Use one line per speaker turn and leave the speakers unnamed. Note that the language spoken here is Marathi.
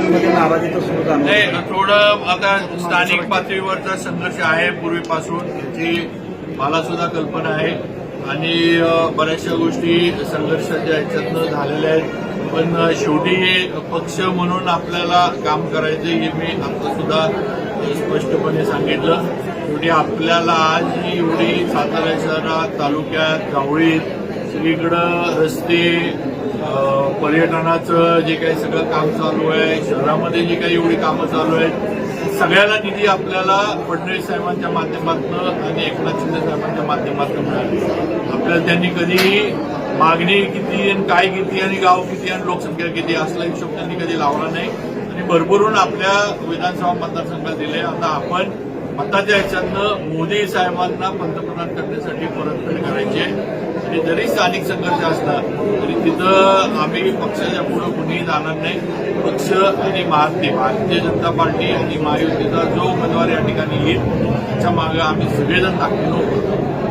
नाही थोडं आता स्थानिक पातळीवरचा संघर्ष आहे पूर्वीपासून जी मला सुद्धा कल्पना आहे. आणि बऱ्याचशा गोष्टी संघर्षाच्या ह्याच्यातनं झालेल्या आहेत. पण शेवटी पक्ष म्हणून आपल्याला काम करायचं हे मी आता सुद्धा स्पष्टपणे सांगितलं. शेवटी आपल्याला आज ही एवढी सातारा शहरात तालुक्यात जावळीत सगळीकडं रस्ते पर्यटनाचं जे काही सगळं काम चालू आहे शहरामध्ये जी काही एवढी कामं चालू आहेत सगळ्याला निधी आपल्याला फडणवीस साहेबांच्या माध्यमातून आणि एकनाथ शिंदे साहेबांच्या माध्यमातून मिळाली. आपल्याला त्यांनी कधी मागणी किती आणि काय किती आणि गाव किती आणि लोकसंख्या किती असला हिशोब त्यांनी कधी लावला नाही. आणि भरभरून आपल्या विधानसभा मतदारसंघात दिले आता आपण मताच्या ह्याच्यातनं मोदी साहेबांना पंतप्रधान करण्यासाठी परतफेड करायची आहे. आणि जरी स्थानिक संघर्ष असला तरी तिथं आम्ही पक्षाच्या पुढे कुणीही जाणार नाही. पक्ष आणि भारतीय भारतीय जनता पार्टी आणि महायुतीचा जो उमेदवार या ठिकाणी येईल त्याच्यामागे आम्ही सगळेजण दाखवलो